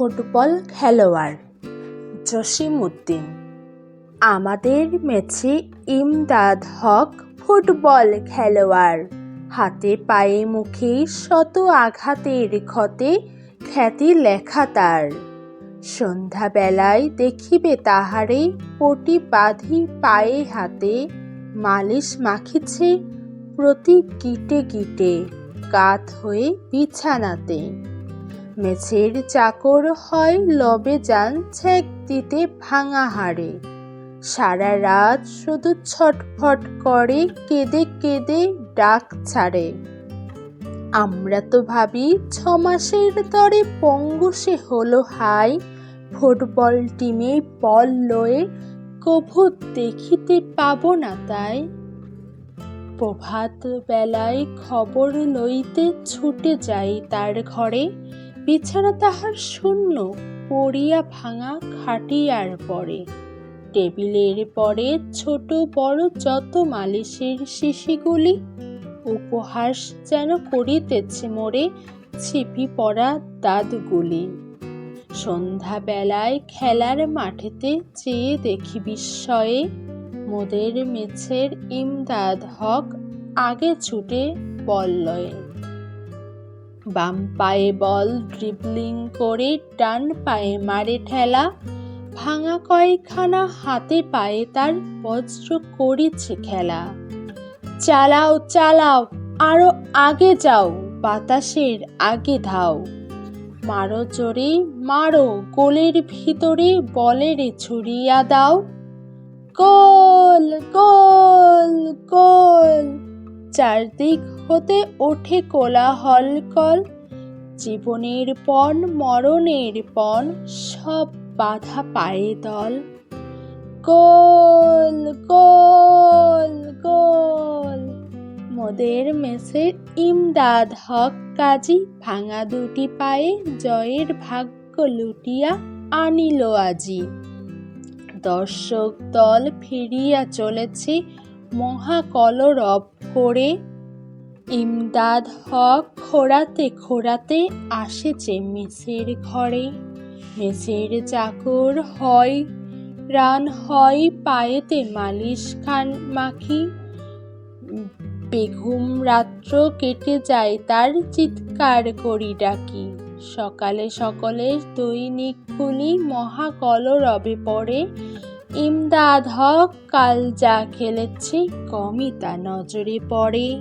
Football খেলোয়াড় জসিম উদ্দিন আমাদের মেছে ইমদাদ হক football খেলোয়াড়। হাতে পায়ে মুখে শত আঘাতের ক্ষতে খ্যাতি লেখা তার। সন্ধ্যাবেলায় দেখিবে তাহারে পটি বাঁধি পায়ে হাতে মালিশ মাখিছে প্রতি গিটে গিটে, কাত হয়ে বিছানাতে। মেছের চাকর হয় লবে যান ছেক দিতে ভাঙা হাড়ে। সারা রাত শুধু ছটফট করে, কেঁদে কেঁদে ডাক ছাড়ে। আমরা তো ভাবি ছ মাসের তরে পঙ্গু সে হলো হাই। ফুটবল টিমে বল লয়ে কভু দেখিতে পাবো না তাই। প্রভাত বেলায় খবর লইতে ছুটে যাই তার ঘরে। বিছানা তাহার শূন্য পড়িয়া ভাঙা খাটিয়ার পরে। টেবিলের পরে ছোট বড় যত মালিশের শিশিগুলি, উপহাস যেন করিতেছে মোরে ছিপি পড়া দাঁতগুলি। সন্ধ্যাবেলায় খেলার মাঠেতে চেয়ে দেখি বিস্ময়ে মোদের মেছের ইমদাদ হক আগে ছুটে বল লয়ে বাম পায়ে বল ড্রিবলিং করে ডান পায়ে মারে ঠেলা, ভাঙা কয়েকখানা হাতে পায়ে তার বজ্র করেছে খেলা। চালাও চালাও, আরও আগে যাও, বাতাসের আগে ধাও। মারো জোরে, মারো, গোলের ভিতরে বলের ছড়িয়া দাও। গোল গোল গোল চারদিক হতে ওঠে কোলাহল কল জীবনের পণ, মরণের পণ, সব বাধা পায়ে দল। গোল গোল গোল। মোদের মেসের ইমদাদ হক কাজী ভাঙা দুটি পায়ে জয়ের ভাগ্য লুটিয়া আনিল আজি। দর্শক দল ফিরিয়া চলেছে মহাকলরব করে ইমদাদ হক খোরাতে খোরাতে আসেছে মেসের ঘরে। মেসের চাকর হয়, রান হয় পায়েতে মালিশ খান মাখি। বেঘুম রাত্র কেটে যায় তার চিৎকার করি ডাকি। সকালে সকলে দৈনিকগুলি মহাকলরবে পড়ে ইমদাদ হক কাল যা খেলেছে কমই তা নজরে পড়ে।